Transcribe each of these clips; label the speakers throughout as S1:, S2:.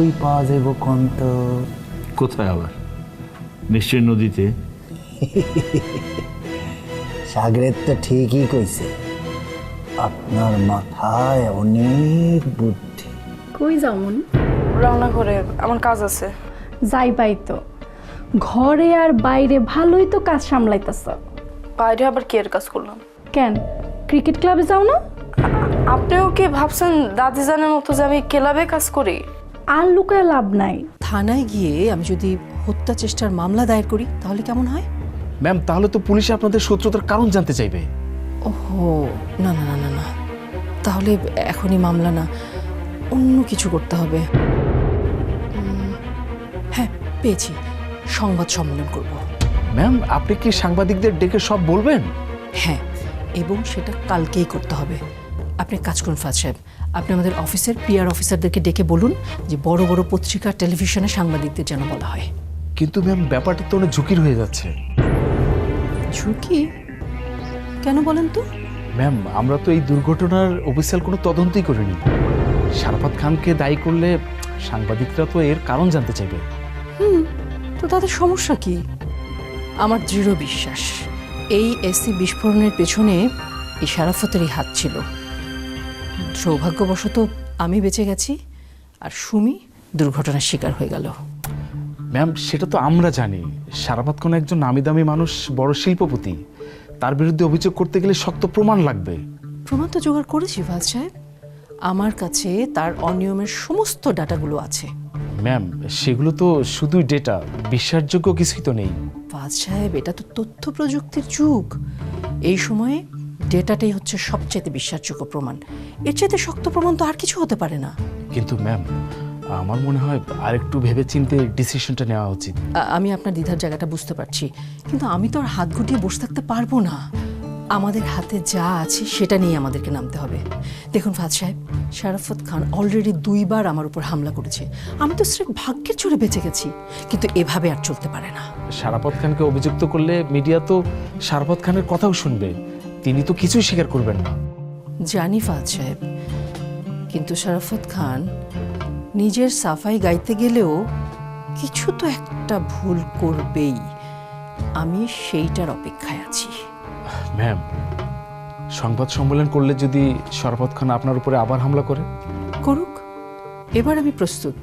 S1: কই পাওয়া যাইব কোন তো?
S2: কোথায় আবার? নিশ্চয় নদীতে।
S1: সাগরের তো ঠিকই কইছে। আপনার মাথায় অনেক বুদ্ধি।
S3: কই যামুন
S4: করে আমার কাজ আছে।
S3: যাই পাই তো। ঘরে আর বাইরে ভালোই তো কাজ সামলাইতেছ।
S4: বাইরে আবার কি এর কাজ করলাম?
S3: কেন? ক্রিকেট ক্লাবে যাও না?
S4: আপনিও কি ভাবছেন দাদি জানের মতো যে আমি ক্লাবে কাজ করি?
S3: আর লুকায় লাভ নাই।
S5: থানায় গিয়ে আমি যদি হত্যা চেষ্টার মামলা দায়ের করি তাহলে কেমন হয়?
S6: ম্যাম তাহলে তো পুলিশ আপনাদের শত্রুতার কারণ জানতে চাইবে।
S5: ওহো না না না না না। তাহলে এখনই মামলা না অন্য কিছু করতে হবে। হ্যাঁ পেয়েছি। সংবাদ সম্মেলন করব।
S6: ম্যাম আপনি কি সাংবাদিকদের ডেকে সব বলবেন?
S5: হ্যাঁ এবং সেটা কালকেই করতে হবে। আপনি কাজ করুন ফাজ সাহেব। আপনি আমাদের অফিসের পিআর অফিসারদেরকে ডেকে বলুন যে বড় বড় পত্রিকা টেলিভিশনে সাংবাদিকদের যেন বলা হয়।
S6: কিন্তু ম্যাম ব্যাপারটা তো অনেক ঝুঁকির হয়ে যাচ্ছে।
S5: ঝুঁকি? কেন বলেন তো?
S6: ম্যাম আমরা তো এই দুর্ঘটনার অফিসিয়াল কোনো তদন্তই করিনি। শারাফাত খানকে দায়ী করলে সাংবাদিকরা তো এর কারণ জানতে চাইবে।
S5: হুম তো তাদের সমস্যা কি? আমার দৃঢ় বিশ্বাস এই এসি বিস্ফোরণের পেছনে এই শারাফতেরই হাত ছিল। সৌভাগ্যবশত আমি বেঁচে গেছি আর সুমি দুর্ঘটনার শিকার হয়ে গেল।
S6: ম্যাম সেটা তো আমরা জানি। শারাফাত খান একজন নামি দামি মানুষ বড় শিল্পপতি। তার বিরুদ্ধে অভিযোগ করতে গেলে শক্ত প্রমাণ লাগবে।
S5: প্রমাণ তো জোগাড় করেছি ফাজ সাহেব। আমার কাছে তার অনিয়মের সমস্ত ডাটাগুলো আছে।
S6: ম্যাম সেগুলো তো শুধুই ডেটা বিশ্বাসযোগ্য কিছুই তো নেই।
S5: ফাজ সাহেব এটা তো তথ্য প্রযুক্তির যুগ। এই সময়ে ডেটাটাই হচ্ছে সবচেয়ে বিশ্বাসযোগ্য প্রমাণ। এর চাইতে শক্ত প্রমাণ তো আর কিছু হতে পারে না।
S6: কিন্তু ম্যাম আমার মনে হয় আরেকটু ভেবে চিনতে ডিসিশনটা নেওয়া উচিত।
S5: আমি আপনার দ্বিধার জায়গাটা বুঝতে পারছি। কিন্তু আমি তো আর হাত গুটিয়ে বসে থাকতে পারব না। আমাদের হাতে যা আছে সেটা নিয়ে আমাদেরকে নামতে হবে। দেখুন ফাদ সাহেব শারাফত খান অলরেডি দুইবার আমার উপর হামলা করেছে। আমি তো স্রেফ ভাগ্যের চড়ে বেঁচে গেছি কিন্তু এভাবে আর চলতে পারে না।
S6: শারাপত খানকে অভিযুক্ত করলে মিডিয়া তো শারাপত খানের কথাও শুনবে। তিনি তো কিছুই স্বীকার করবেন না।
S5: জানি ফাদ সাহেব কিন্তু শরাফত খান নিজের সাফাই গাইতে গেলেও কিছু তো একটা ভুল করবেই। আমি সেইটার অপেক্ষায় আছি।
S6: ম্যাম সংবাদ সম্মেলন করলে যদি শরাফত খান আপনার উপরে আবার হামলা করে?
S5: করুক। এবার আমি প্রস্তুত।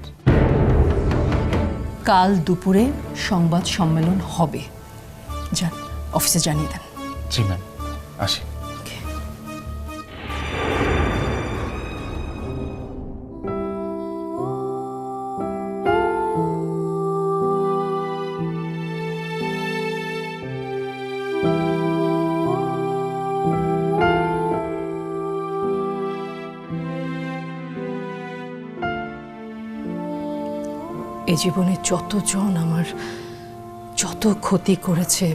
S5: কাল দুপুরে সংবাদ সম্মেলন হবে। যান অফিসে জানিয়ে দেন।
S6: জি ম্যাম। আসি।
S5: এ জীবনে যতজন আমার যত ক্ষতি করেছে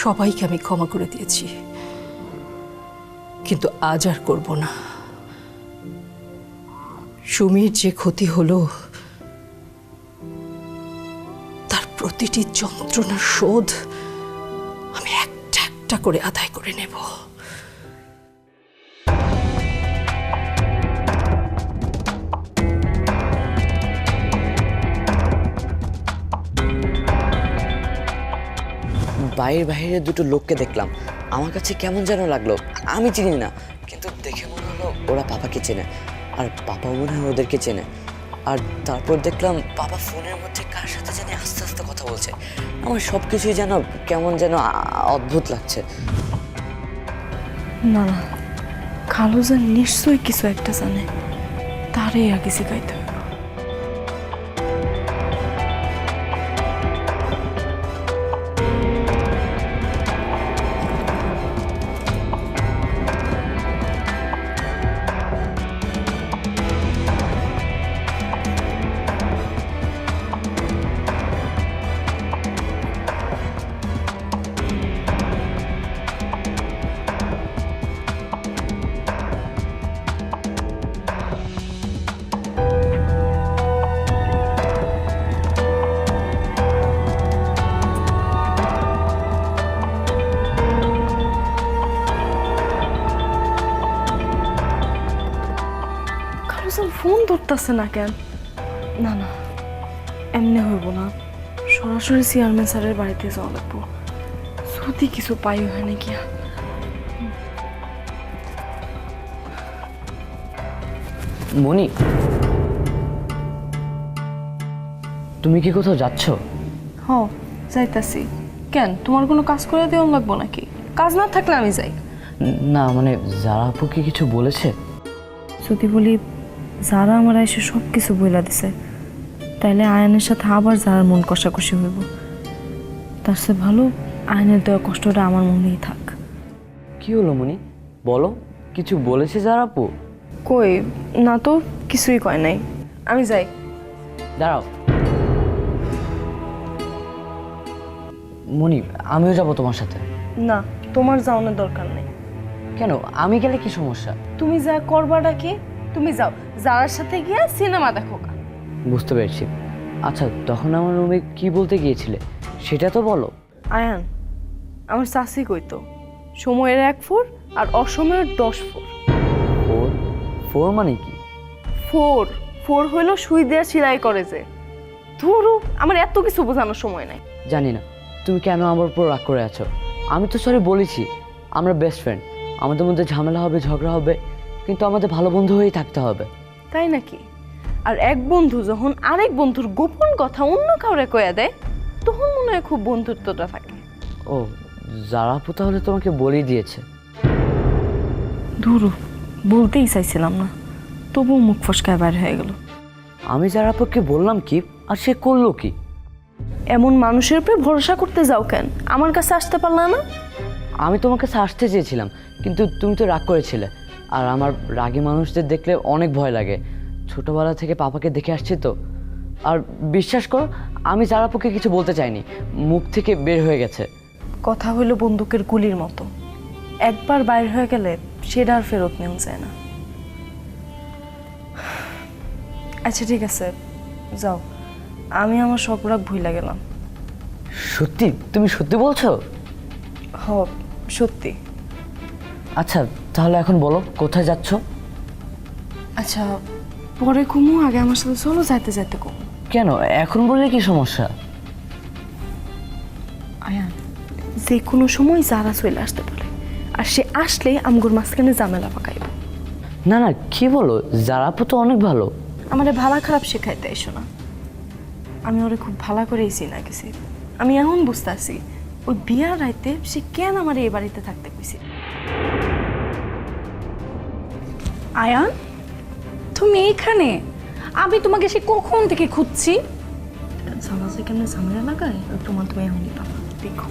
S5: সবাইকে আমি ক্ষমা করে দিয়েছি। কিন্তু আজ আর করব না। সুমির যে ক্ষতি হলো, তার প্রতিটি যন্ত্রণার শোধ আমি একটা একটা করে আদায় করে নেব।
S7: বাইরে বাইরে দুটো লোককে দেখলাম। আমার কাছে কেমন যেন লাগল, আমি চিনি না। কিন্তু দেখে মনে হলো ওরা পাপাকে চেনে, আর পাপা মনে হয় ওদেরকে চেনে। আর তারপর দেখলাম বাবা ফোনের মধ্যে কার সাথে জানি আস্তে আস্তে কথা বলছে। আমার সব কিছুই যেন কেমন যেন অদ্ভুত লাগছে।
S4: না না খালু যে নিশ্চয়ই কিছু একটা জানে, তারই আগে শিখাইতে ধরতেছে না কেন? না না এমনি হইব না। সরাসরি চেয়ারম্যান স্যারের বাড়িতে যাওয়া লাগবো। যদি কিছু পাই হয় নাকি?
S7: মনি তুমি কি কোথাও যাচ্ছ?
S4: হ যাইতাছি। কেন তোমার কোনো কাজ করে দেওয়া লাগবো নাকি? কাজ না থাকলে আমি যাই।
S7: না মানে যারা আপু কি কিছু বলেছে?
S8: যদি বলি যারা আমার এসে সব কিছু বইলা দিছে তাইলে আয়নের সাথে আবার যার মন কষাকষি হইব তার চেয়ে ভালো আয়নের দেওয়া কষ্টটা আমার মনেই থাক।
S7: কি হলো মনি বলো কিছু বলেছে যারা আপু?
S4: কই না তো কিছুই কয় নাই। আমি যাই।
S7: দাঁড়াও। মনি আমিও যাব তোমার সাথে।
S4: না তোমার যাওয়ানোর দরকার নেই।
S7: কেন? আমি গেলে কি সমস্যা?
S4: তুমি যা করবাটা কি তুমি যাও যার সাথে গিয়ে সিনেমা দেখো
S7: বুঝতে পেরেছি। আচ্ছা তখন আমার রুমে কি বলতে গিয়েছিলে? সেটা তো বলো।
S4: আয়ান আমার চাষি কইতো সময়ের এক ফোর আর অসময়ের দশ ফোর।
S7: ফোর? ফোর মানে কি?
S4: ফোর ফোর হইল সুই দেওয়া সেলাই করে যে। ধরু আমার এত কিছু বোঝানোর সময় নাই।
S7: জানি না তুমি কেন আমার উপর রাগ করে আছো? আমি তো সরি বলেছি আমরা বেস্ট ফ্রেন্ড আমাদের মধ্যে ঝামেলা হবে ঝগড়া হবে কিন্তু আমাদের ভালো বন্ধু হয়েই থাকতে হবে।
S4: তাই নাকি? আর এক বন্ধু যখন আরেক বন্ধুর গোপন কথা অন্য কাউরে কয়া দেয় তখন মনে হয় খুব বন্ধুত্বটা থাকে।
S7: ও যারা আপু তাহলে তোমাকে বলেই দিয়েছে।
S8: ধুরু বলতেই চাইছিলাম না। তবু মুখ ফসকায় বাইর হয়ে গেল।
S7: আমি যারা আপুকে বললাম কি আর সে করল কি?
S4: এমন মানুষের উপরে ভরসা করতে যাও কেন? আমার কাছে আসতে পারলা না?
S7: আমি তোমাকে আসতে চেয়েছিলাম কিন্তু তুমি তো রাগ করেছিলে। আর আমার রাগী মানুষদের দেখলে অনেক ভয় লাগে। ছোটবেলা থেকে পাপাকে দেখে আসছি তো। আর বিশ্বাস করো আমি জারাপুকে কিছু বলতে চাইনি। মুখ থেকে বের হয়ে গেছে।
S4: কথা হইল বন্দুকের গুলির মতো। একবার বাইর হয়ে গেলে সেটা আর ফেরত নেওয়া যায় না। আচ্ছা ঠিক আছে। যাও। আমি আমার সব রাগ ভুইলা গেলাম।
S7: সত্যি? তুমি সত্যি বলছো?
S4: হ সত্যি।
S7: আচ্ছা তাহলে এখন বলো কোথায় যাচ্ছ?
S4: আচ্ছা পরে কুমু আগে আমার সাথে চলো যাইতে যাইতে কুমু
S7: কেন? এখন বললে কি সমস্যা?
S4: আয়ান যে কোনো সময় যারা চলে আসতে পারে। আর সে আসলে আমগুর মাঝখানে ঝামেলা পাকাইব।
S7: না না কি বলো? জারাপু তো অনেক ভালো।
S4: আমারে ভালো খারাপ শেখাইতে এসো না। আমি ওরে খুব ভালো করেই চিনা গেছি। আমি এখন বুঝতেছি ওই বিয়ার রাইতে সে কেন আমার এই বাড়িতে থাকতে কইছে?
S3: আয়ান তুমি এখানে আমি তোমাকে সে কখন থেকে খুঁজছি?
S8: সমাজে কেমন ঝামেলা লাগায়? প্রমাণ তুমি এখনই পাবা দেখো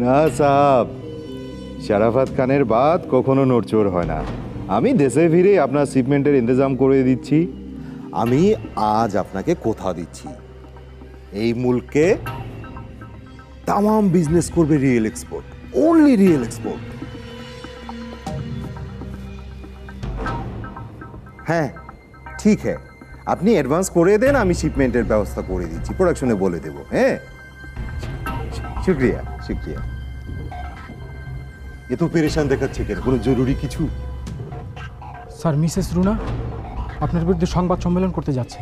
S9: না সাহাব। শারাফাত খানের বাদ কখনো নড়চড় হয় না। আমি দেশে ফিরে আপনার শিপমেন্টের ইন্তজাম করে দিচ্ছি।
S10: আমি আজ আপনাকে কথা দিচ্ছি? এই মুলকে তাম বিজনেস করবে real export only real export
S9: হ্যাঁ ঠিক হ্যাঁ। আপনি অ্যাডভান্স করে দেন, আমি শিপমেন্টের ব্যবস্থা করে দিচ্ছি প্রোডাকশনে বলে দেবো হ্যাঁ? শুক্রিয়া শুক্রিয়া।
S10: এত পেরেশান দেখাচ্ছে কেন? কোনো জরুরি কিছু?
S6: স্যার, মিসেস রুনা, আপনার বিরুদ্ধে সংবাদ সম্মেলন করতে যাচ্ছে।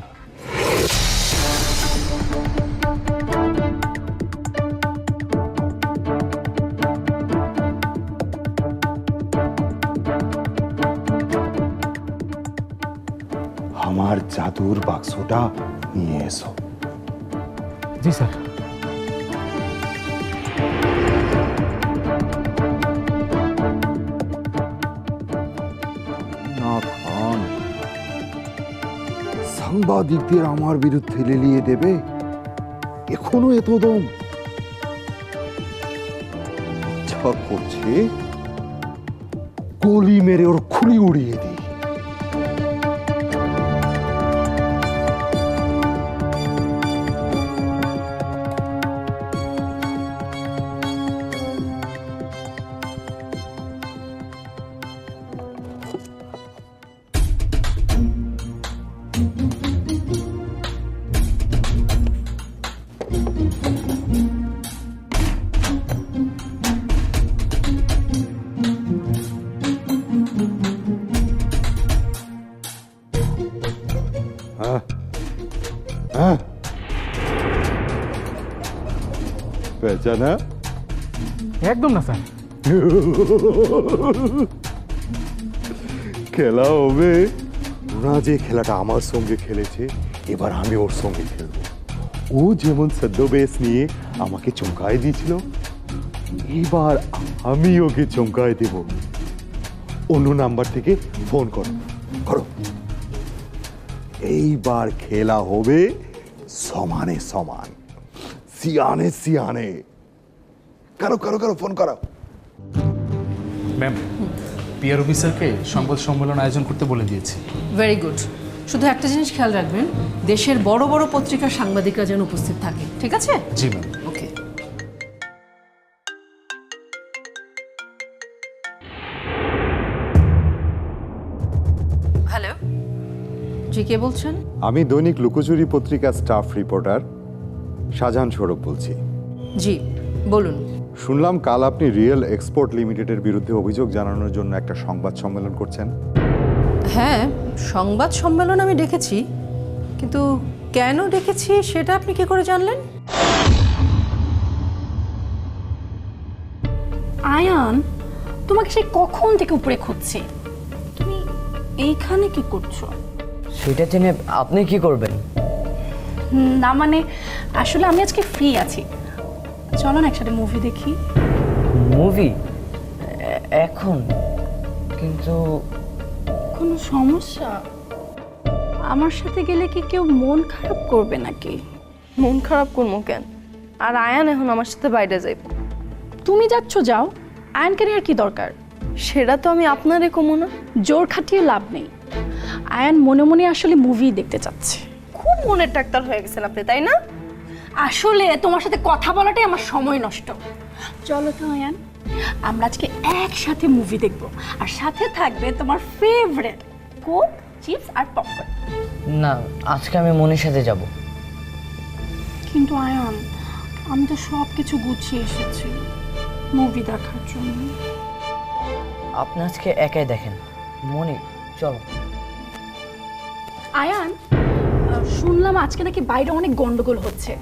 S10: জাদুর বাক্সটা নিয়ে এসো
S6: জি স্যার
S10: সাংবাদিকদের আমার বিরুদ্ধে লেলিয়ে দেবে এখনও এত দম ইচ্ছা করছে গলি মেরে ওর খুলি উড়িয়ে দিই পেঁচানা
S6: একদম না স্যার।
S10: খেলা হবে। ওরা যে খেলাটা আমার সঙ্গে খেলেছে এবার আমি ওর সঙ্গে খেলব। ও যেমন সদ্যবেশ নিয়ে আমাকে চমকায় দিয়েছিল এবার আমি ওকে চমকায় দেব। অন্য নাম্বার থেকে ফোন করো করো। এইবার খেলা হবে সমানে সমান সিয়ানে সিয়ানে। করো কারও কারও ফোন করো
S6: ম্যাম পিআর অফিসারকে সংবাদ সম্মেলন আয়োজন করতে বলে দিয়েছি।
S5: ভেরি গুড শুধু একটা জিনিস খেয়াল রাখবেন দেশের বড় বড় পত্রিকার সাংবাদিকরা যেন উপস্থিত থাকে ঠিক আছে?
S6: জি ম্যাম
S5: ওকে হ্যালো জি কে বলছেন?
S9: আমি দৈনিক লুকোচুরি পত্রিকা স্টাফ রিপোর্টার শাহজাহান সৌরভ বলছি।
S5: জি বলুন।
S9: শুনলাম কাল আপনি রিয়েল এক্সপোর্ট লিমিটেডের বিরুদ্ধে অভিযোগ জানানোর জন্য একটা সংবাদ সম্মেলন করছেন।
S5: হ্যাঁ সংবাদ সম্মেলন আমি ডেকেছি কিন্তু কেন ডেকেছি সেটা আপনি কি করে জানলেন?
S3: আয়ান তোমাকে সে কখন থেকে উপরে খুঁজছে? তুমি এইখানে কি করছ?
S7: সেটা জেনে আপনি কি করবেন?
S3: না মানে আসলে আমি আজকে ফ্রি আছি। চলো না একসাথে মুভি দেখি।
S7: মুভি এখন? কিন্তু
S3: কোনো সমস্যা? আমার সাথে গেলে কি কেউ মন খারাপ করবে নাকি?
S4: মন খারাপ করব কেন? আর আয়ান এখন আমার সাথে বাইরে যাইব।
S3: তুমি যাচ্ছ যাও। আয়নকে আর কি দরকার?
S4: সেটা তো আমি আপনারে কমো না।
S3: জোর খাটিয়ে লাভ নেই। আয়ান মনে মনে আসলে মুভি দেখতে চাচ্ছে।
S4: খুব মনের ডাক্তার হয়ে গেছেন আপনি তাই না?
S3: আসলে তোমার সাথে কথা বলাটাই আমার সময় নষ্ট। চলো তো আয়ান। আমরা আজকে একসাথে মুভি দেখব। আর সাথে থাকবে তোমার ফেভারিট কোক চিপস আর পপকর্ন।
S7: না আজকে আমি মনির সাথে যাব।
S3: কিন্তু আয়ান আমি তো সব কিছু গুছিয়ে এসেছি মুভি দেখার জন্য।
S7: আপনি আজকে একাই দেখেন। মনি চলো।
S3: আয়ান শুনলাম আজকে নাকি বাইরে অনেক গন্ডগোল হচ্ছে।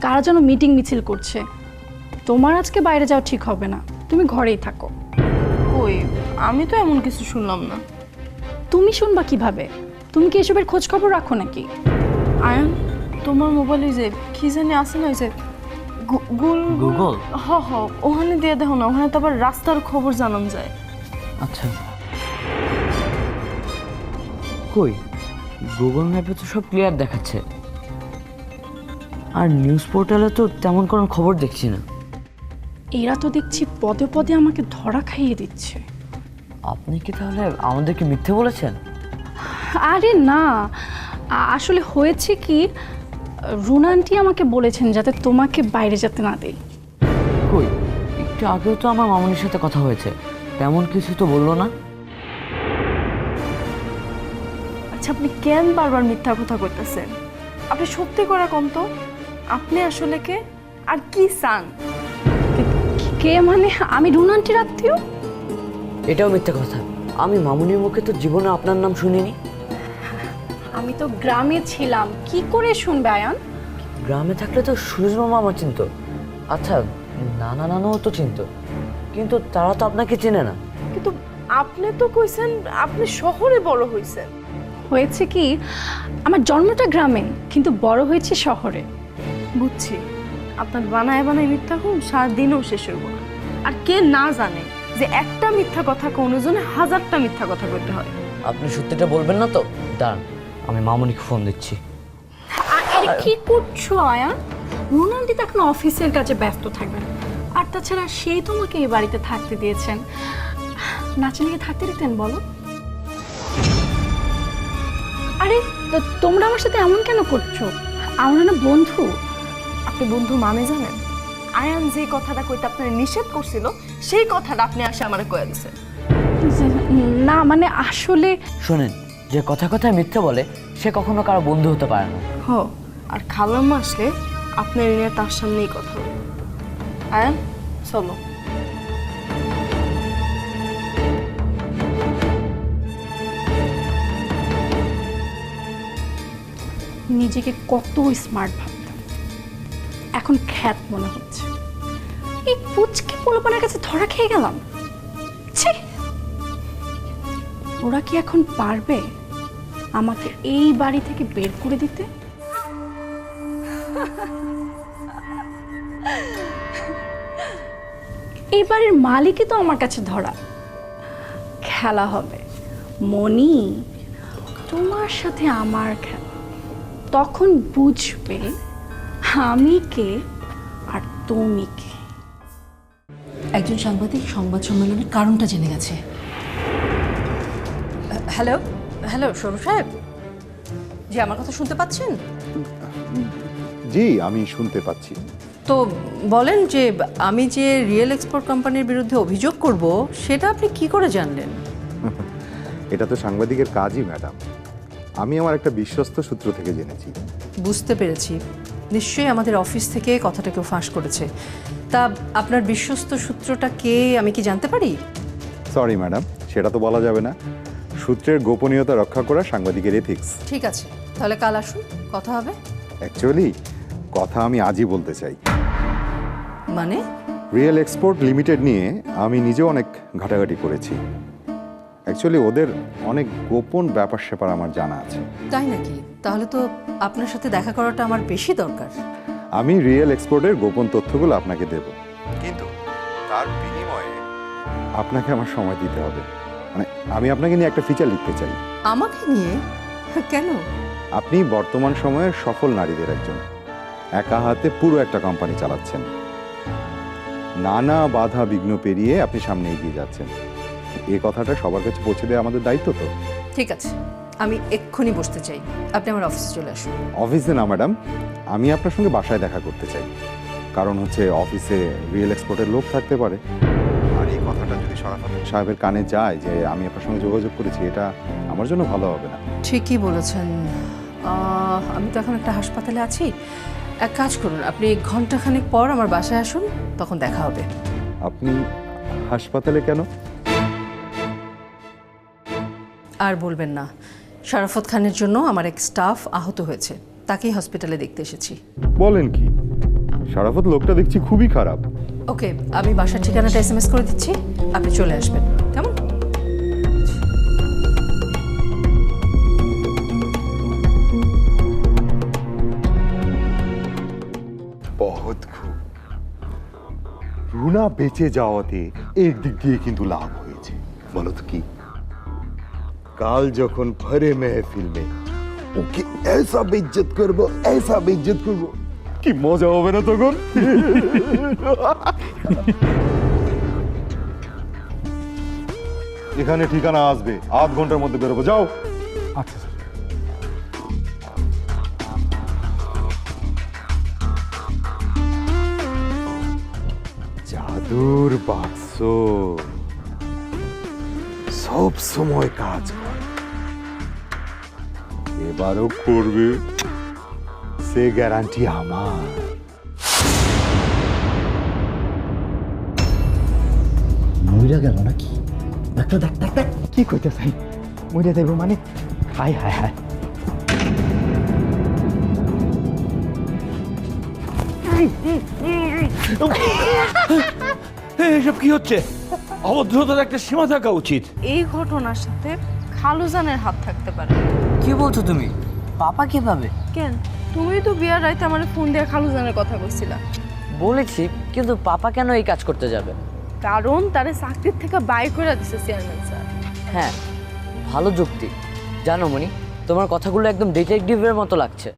S3: কারা যেন মিটিং মিছিল করছে। তোমার আজকে বাইরে যাওয়া ঠিক হবে না। তুমি ঘরেই থাকো।
S4: ওই আমি তো এমন কিছু শুনলাম না।
S3: তুমি শুনবা কীভাবে? তুমি কি এসবের খোঁজ খবর রাখো নাকি?
S4: আয়ান তোমার মোবাইল ওই যে কি জানি আছে না ওই যে গু- গুল
S7: গুগল?
S4: হ হ ওখানে দিয়ে দেখো না ওখানে তো আবার রাস্তার খবর জানান যায়।
S7: আচ্ছা। কই? গুগল ম্যাপে তো সব ক্লিয়ার দেখাচ্ছে। আর নিউজ পোর্টালে তো তেমন কোনো খবর দেখছি না।
S3: এরা তো দেখছি পদে পদে আমাকে ধরা খাইয়ে দিচ্ছে।
S7: আপনি কি তাহলে আমাদেরকে মিথ্যে বলেছেন?
S3: আরে না আসলে হয়েছে কি রুনা আন্টি আমাকে বলেছেন যাতে তোমাকে বাইরে যেতে না দেই।
S7: কই একটু আগেও তো আমার মামনির সাথে কথা হয়েছে তেমন কিছু তো বলল না।
S4: আচ্ছা আপনি কেন বারবার মিথ্যা কথা কইতেছেন? আপনি সত্যি করে কম তো। আপনি আসলে কে? আর কি চান?
S3: কে মানে আমি রুনা আন্টির আত্মীয়?
S7: এটাও মিথ্যে কথা। আমি মামুনির মুখে তো জীবনে আপনার নাম শুনিনি।
S3: আমি তো গ্রামে ছিলাম। কি করে শুনবে আয়ান?
S7: গ্রামে থাকলে তো সুরজ মামা আমার চিনত। আচ্ছা নানা নানাও তো চিনত। কিন্তু তারা তো আপনাকে চেনে না।
S4: কিন্তু আপনি তো কইছেন আপনি শহরে বড় হইছেন।
S3: হয়েছে কি আমার জন্মটা গ্রামে কিন্তু বড় হয়েছে শহরে।
S8: বুঝছি। আপনার বানায় বানায় মিথ্যা ঘুম সারাদিনও শেষ হইব না। আর কে না জানে যে একটা মিথ্যা কথা কোনো জনে হাজারটা মিথ্যা কথা বলতে হয়।
S7: আপনি সত্যিটা বলবেন না তো? দাঁড়ান আমি মামনিকে ফোন দিচ্ছি।
S3: আরে কি করছ আয়া? রোনাল্ডি তো এখন অফিসের কাজে ব্যস্ত থাকবেন আর তাছাড়া সেই তোমাকে এই বাড়িতে থাকতে দিয়েছেন। নাচনিকে থাকতে দিতেন বলো। আরে তোমরা আমার সাথে এমন কেন করছ? আমরা না বন্ধু।
S8: আপনি বন্ধু মানে জানেন? আয়ান যে কথাটা কইতে আপনার নিষেধ করছিল সেই কথাটা আপনি আসে আমার কয়ে দিছে।
S3: না মানে আসলে
S7: শোনেন যে কথা কথায় মিথ্যে বলে সে কখনো কারও বন্ধু হতে পারে না।
S8: হ আর খালাম্মা আসলে আপনার নিয়ে তার সামনেই কথা বলব আয়ান চলো।
S3: নিজেকে কত স্মার্ট ভাবতাম এখন খ্যাত মনে হচ্ছে। এই পুচকে পোলাপানের কাছে ধরা খেয়ে গেলাম। ওরা কি এখন পারবে আমাকে এই বাড়ি থেকে বের করে দিতে? এই বাড়ির মালিকই তো আমার কাছে ধরা। খেলা হবে। মনি তোমার সাথে আমার খেলা। তখন বুঝবে আমি কে আর তুমি কে
S5: একজন সাংবাদিক সংবাদ সম্মেলনের কারণটা জেনে গেছে। হ্যালো হ্যালো সরু সাহেব। জি আমার কথা শুনতে পাচ্ছেন?
S9: জি আমি শুনতে পাচ্ছি।
S5: তো বলেন যে আমি যে রিয়েল এক্সপোর্ট কোম্পানির বিরুদ্ধে অভিযোগ করব সেটা আপনি কি করে জানলেন?
S9: এটা তো সাংবাদিকের কাজই ম্যাডাম। আমি আমার একটা বিশ্বস্ত সূত্র থেকে জেনেছি।
S5: বুঝতে পেরেছি। নিশ্চয়ই আমাদের অফিস থেকে কথাটা কেউ ফাঁস করেছে। তা আপনার বিশ্বস্ত সূত্রটা কে আমি কি জানতে পারি?
S9: সরি ম্যাডাম সেটা তো বলা যাবে না। সূত্রের গোপনীয়তা রক্ষা করা সাংবাদিকের এথিক্স
S5: ঠিক আছে তাহলে কাল আসুন কথা হবে।
S9: অ্যাকচুয়ালি কথা আমি আজই বলতে চাই।
S5: মানে?
S9: রিয়েল এক্সপোর্ট লিমিটেড নিয়ে আমি নিজেও অনেক ঘাটাঘাটি করেছি। অ্যাকচুয়ালি ওদের অনেক গোপন ব্যাপার স্যাপার আমার জানা আছে।
S5: তাই নাকি? তাহলে তো আপনার সাথে দেখা করাটা আমার বেশি দরকার।
S9: আমি রিয়েল এক্সপোর্টের গোপন তথ্যগুলো আপনাকে দেব। কিন্তু তার বিনিময়ে আপনাকে আমার সময় দিতে হবে। মানে আমি আপনাকে নিয়ে একটা ফিচার লিখতে চাই।
S5: আমাকে নিয়ে? কেন?
S9: আপনি বর্তমান সময়ের সফল নারীদের একজন। একা হাতে পুরো একটা কোম্পানি চালাচ্ছেন। নানা বাধা বিঘ্ন পেরিয়ে আপনি সামনে এগিয়ে যাচ্ছেন। এই কথাটা সবার কাছে পৌঁছে দেওয়া আমাদের দায়িত্ব তো।
S5: ঠিক আছে। আমি এক্ষুনি বসতে চাই। আপনি আমার অফিসে চলে আসুন।
S9: অফিসে না ম্যাডাম। আমি আপনার সঙ্গে বাসায় দেখা করতে চাই। কারণ হচ্ছে অফিসে রিয়েল এক্সপোর্টের লোক থাকতে পারে। আর এই কথাটা যদি সরাফত সাহেবের কানে যায় যে আমি আপনার সঙ্গে যোগাযোগ করেছি এটা আমার জন্য ভালো হবে না।
S5: ঠিকই বলেছেন। আমি তো এখন একটা হাসপাতালে আছি। এক কাজ করুন আপনি ঘন্টাখানেক পর আমার বাসায় আসুন তখন দেখা হবে।
S9: আপনি হাসপাতালে কেন?
S5: আর বলবেন না। শরাফত খানের জন্য আমার এক স্টাফ আহত হয়েছে। তাকেই হসপিটালে দেখতে এসেছি।
S9: বলেন কি? সারাফত লোকটা দেখছি খুবই খারাপ।
S5: ওকে আমি বাসার ঠিকানাটা এস এম এস করে দিচ্ছি। আপনি চলে আসবেন। কেমন?
S10: বহুত খুব। রুনা বেঁচে যাওয়াতে এর দিক দিয়ে কিন্তু লাভ হয়েছে। বলো তো কি? কাল যখন ভরে মেহফিল মে ওকে এসা বেজ্জত করব এসা বেজ্জত করব কি মজা হবে না তখন এখানে ঠিকানা আসবে আধ ঘণ্টার মধ্যে বেরোবো যাও
S6: আচ্ছা স্যার
S10: জাদুর বাক্স সব সময় কাজ করে এবারও করবে। সে গ্যারান্টি আমার।
S1: মইরা গেল নাকি? ডাক্তার দেখ দেখ দেখ কি মইরা দেব মানে? হাই হাই হাই
S2: এসব কি হচ্ছে? অভদ্রতার একটা সীমা থাকা উচিত।
S8: এই ঘটনার সাথে খালুজানের হাত থাকতে পারে।
S7: কি বলছো তুমি? পাপা কীভাবে?
S4: কেন? তুমি তো বিয়ার রাইতে আমার ফোন দিয়ে খালু জানার কথা বলছিলা
S7: বলেছি কিন্তু পাপা কেন এই কাজ করতে যাবে?
S4: কারণ তারে চাকরির থেকে বাই করে দিছে চেয়ারম্যান স্যার।
S7: হ্যাঁ ভালো যুক্তি। জানো মনি তোমার কথাগুলো একদম ডিটেকটিভের মতো লাগছে।